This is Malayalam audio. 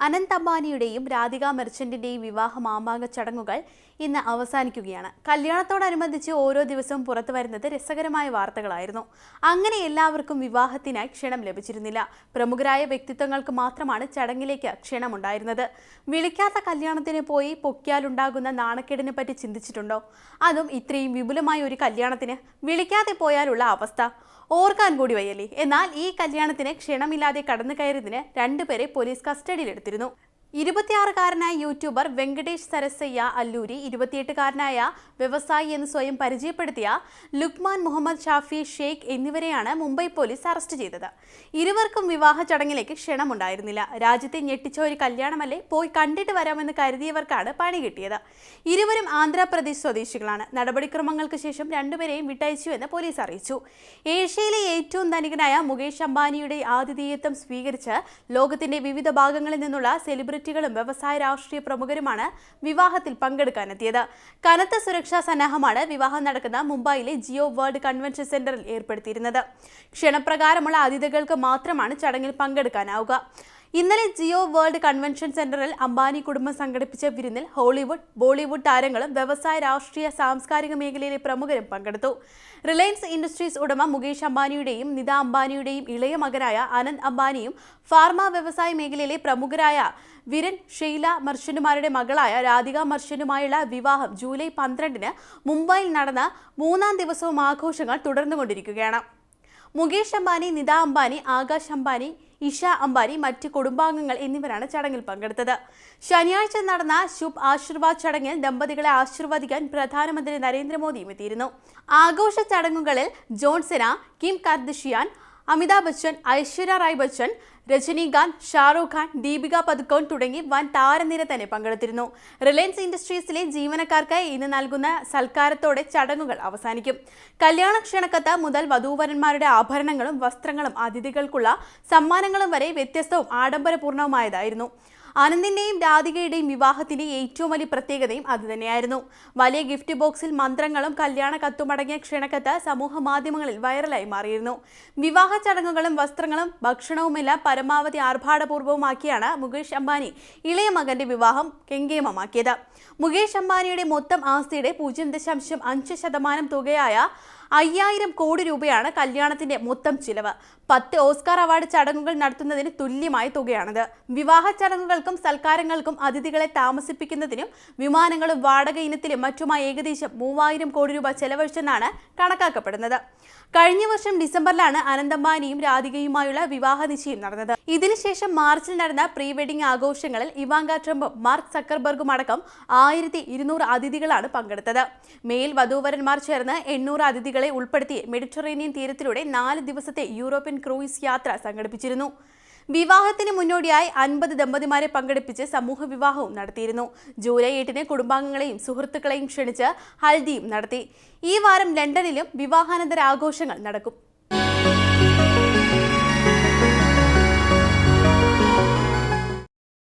അനന്ത് അംബാനിയുടെയും രാധിക മെർച്ചന്റിന്റെയും വിവാഹ മാമാങ്ക ചടങ്ങുകൾ ഇന്ന് അവസാനിക്കുകയാണ്. കല്യാണത്തോടനുബന്ധിച്ച് ഓരോ ദിവസവും പുറത്തു വരുന്നത് രസകരമായ വാർത്തകളായിരുന്നു. അങ്ങനെ എല്ലാവർക്കും വിവാഹത്തിനായി ക്ഷണം ലഭിച്ചിരുന്നില്ല. പ്രമുഖരായ വ്യക്തിത്വങ്ങൾക്ക് മാത്രമാണ് ചടങ്ങിലേക്ക് ക്ഷണമുണ്ടായിരുന്നത്. വിളിക്കാത്ത കല്യാണത്തിന് പോയി പൊക്കിയാലുണ്ടാകുന്ന നാണക്കേടിനെ പറ്റി ചിന്തിച്ചിട്ടുണ്ടോ? അതും ഇത്രയും വിപുലമായ ഒരു കല്യാണത്തിന് വിളിക്കാതെ പോയാലുള്ള അവസ്ഥ. ഓർക്കാൻ കൂടി വയ്യല്ലേ? എന്നാൽ ഈ കല്യാണത്തിന് ക്ഷണമില്ലാതെ കടന്നു കയറിയതിന് രണ്ടുപേരെ പോലീസ് കസ്റ്റഡിയിലെടുത്തിരുന്നു. ഇരുപത്തിയാറുകാരനായ യൂട്യൂബർ വെങ്കടേഷ് സരസയ്യ അല്ലൂരി ഇരുപത്തിയെട്ടുകാരനായ വ്യവസായി എന്ന് സ്വയം പരിചയപ്പെടുത്തിയ ലുക്മാൻ മുഹമ്മദ് ഷാഫി ഷെയ്ഖ് എന്നിവരെയാണ് മുംബൈ പോലീസ് അറസ്റ്റ് ചെയ്തത്. ഇരുവർക്കും വിവാഹ ചടങ്ങിലേക്ക് ക്ഷണമുണ്ടായിരുന്നില്ല. രാജ്യത്തെ ഞെട്ടിച്ച ഒരു കല്യാണമല്ലേ? പോയി കണ്ടിട്ട് വരാമെന്ന് കരുതിയവർക്കാണ് പണി കിട്ടിയത്. ഇരുവരും ആന്ധ്രാപ്രദേശ് സ്വദേശികളാണ്. നടപടിക്രമങ്ങൾക്ക് ശേഷം രണ്ടുപേരെയും വിട്ടയച്ചുവെന്ന് പോലീസ് അറിയിച്ചു. ഏഷ്യയിലെ ഏറ്റവും ധനികനായ മുകേഷ് അംബാനിയുടെ ആതിഥേയത്വം സ്വീകരിച്ച് ലോകത്തിന്റെ വിവിധ ഭാഗങ്ങളിൽ നിന്നുള്ള സെലിബ്രിറ്റികളും വ്യവസായ രാഷ്ട്രീയ പ്രമുഖരുമാണ് വിവാഹത്തിൽ പങ്കെടുക്കാനെത്തിയത്. കനത്ത സുരക്ഷാ സന്നാഹമാണ് വിവാഹം നടക്കുന്ന മുംബൈയിലെ ജിയോ വേൾഡ് കൺവെൻഷൻ സെന്ററിൽ ഏർപ്പെടുത്തിയിരുന്നത്. ക്ഷണപ്രകാരമുള്ള അതിഥികൾക്ക് മാത്രമാണ് ചടങ്ങിൽ പങ്കെടുക്കാനാവുക. ഇന്നലെ ജിയോ വേൾഡ് കൺവെൻഷൻ സെന്ററിൽ അംബാനി കുടുംബം സംഘടിപ്പിച്ച വിരുന്നിൽ ഹോളിവുഡ് ബോളിവുഡ് താരങ്ങളും വ്യവസായ രാഷ്ട്രീയ സാംസ്കാരിക മേഖലയിലെ പ്രമുഖരും പങ്കെടുത്തു. റിലയൻസ് ഇൻഡസ്ട്രീസ് ഉടമ മുകേഷ് അംബാനിയുടെയും നിത അംബാനിയുടെയും ഇളയ മകനായ അനന്ത് അംബാനിയും ഫാർമ വ്യവസായ മേഖലയിലെ പ്രമുഖരായ വിരൻ ഷെയ്ല മർഷനുമാരുടെ മകളായ രാധിക മർഷനുമായുള്ള വിവാഹം ജൂലൈ പന്ത്രണ്ടിന് മുംബൈയിൽ നടന്ന മൂന്നാം ദിവസവും ആഘോഷങ്ങൾ തുടർന്നുകൊണ്ടിരിക്കുകയാണ്. മുകേഷ് അംബാനി നിത അംബാനി ആകാശ് അംബാനി ഇഷ അംബാനി മറ്റ് കുടുംബാംഗങ്ങൾ എന്നിവരാണ് ചടങ്ങിൽ പങ്കെടുത്തത്. ശനിയാഴ്ച നടന്ന ശുഭ് ആശീർവാദ് ചടങ്ങിൽ ദമ്പതികളെ ആശീർവദിക്കാൻ പ്രധാനമന്ത്രി നരേന്ദ്രമോദിയും എത്തിയിരുന്നു. ആഘോഷ ചടങ്ങുകളിൽ John Cena Kim Kardashian Amitabh Bachchan Aishwarya Rai Bachchan Rajinikanth Shahrukh Khan Deepika Padukone തുടങ്ങി വൻ താരനിര തന്നെ പങ്കെടുത്തിരുന്നു. റിലയൻസ് ഇൻഡസ്ട്രീസിലെ ജീവനക്കാർക്ക് ഇന്ന് നൽകുന്ന സൽക്കാരത്തോടെ ചടങ്ങുകൾ അവസാനിക്കും. കല്യാണ ക്ഷണക്കത്ത് മുതൽ വധൂവരന്മാരുടെ ആഭരണങ്ങളും വസ്ത്രങ്ങളും അതിഥികൾക്കുള്ള സമ്മാനങ്ങളും വരെ വ്യത്യസ്തവും ആഡംബരപൂർണവുമായതായിരുന്നു. ആനന്ദിന്റെയും രാധികയുടെയും വിവാഹത്തിന്റെ ഏറ്റവും വലിയ പ്രത്യേകതയും അതുതന്നെയായിരുന്നു വലിയ ഗിഫ്റ്റ് ബോക്സിൽ മന്ത്രങ്ങളും കല്യാണ കത്തുമടങ്ങിയ ക്ഷണക്കത്ത് സമൂഹ മാധ്യമങ്ങളിൽ വൈറലായി മാറിയിരുന്നു. വിവാഹ ചടങ്ങുകളും വസ്ത്രങ്ങളും ഭക്ഷണവുമെല്ലാം പരമാവധി ആർഭാടപൂർവമാക്കിയാണ് മുകേഷ് അംബാനി ഇളയ മകന്റെ വിവാഹം കെങ്കേമമാക്കിയത്. മുകേഷ് അംബാനിയുടെ മൊത്തം ആസ്തിയുടെ പൂജ്യം ദശാംശം അഞ്ച് ശതമാനം തുകയായ അയ്യായിരം കോടി രൂപയാണ് കല്യാണത്തിന്റെ മൊത്തം ചിലവ്. പത്ത് ഓസ്കാർ അവാർഡ് ചടങ്ങുകൾ നടത്തുന്നതിന് തുല്യമായ തുകയാണിത്. വിവാഹ ചടങ്ങുകൾക്കും സൽക്കാരങ്ങൾക്കും അതിഥികളെ താമസിപ്പിക്കുന്നതിനും വിമാനങ്ങളും വാടക ഇനത്തിലും മറ്റുമായി ഏകദേശം മൂവായിരം കോടി രൂപ ചെലവഴിച്ചെന്നാണ് കണക്കാക്കപ്പെടുന്നത്. കഴിഞ്ഞ വർഷം ഡിസംബറിലാണ് അനന്തമാനിയും രാധികയുമായുള്ള വിവാഹ നിശ്ചയം നടന്നത്. ഇതിനുശേഷം മാർച്ചിൽ നടന്ന പ്രീ വെഡിംഗ് ആഘോഷങ്ങളിൽ ഇവാങ്ക ട്രംപും മാർക്ക് സക്കർബർഗും അടക്കം ആയിരത്തി അതിഥികളാണ് പങ്കെടുത്തത്. മേൽ വധൂവരന്മാർ ചേർന്ന് എണ്ണൂറ് അതിഥികളെ ഉൾപ്പെടുത്തി മെഡിറ്ററേനിയൻ തീരത്തിലൂടെ നാല് ദിവസത്തെ യൂറോപ്യൻ ക്രൂയിസ് യാത്ര സംഘടിപ്പിച്ചിരുന്നു. വിവാഹത്തിന് മുന്നോടിയായി അൻപത് ദമ്പതിമാരെ പങ്കെടുപ്പിച്ച് സമൂഹ വിവാഹവും നടത്തിയിരുന്നു. ജൂലൈ എട്ടിന് കുടുംബാംഗങ്ങളെയും സുഹൃത്തുക്കളെയും ക്ഷണിച്ച് ഹൽദിയും നടത്തി. ഈ വാരം ലണ്ടനിലും വിവാഹാനന്തര ആഘോഷങ്ങൾ നടക്കും.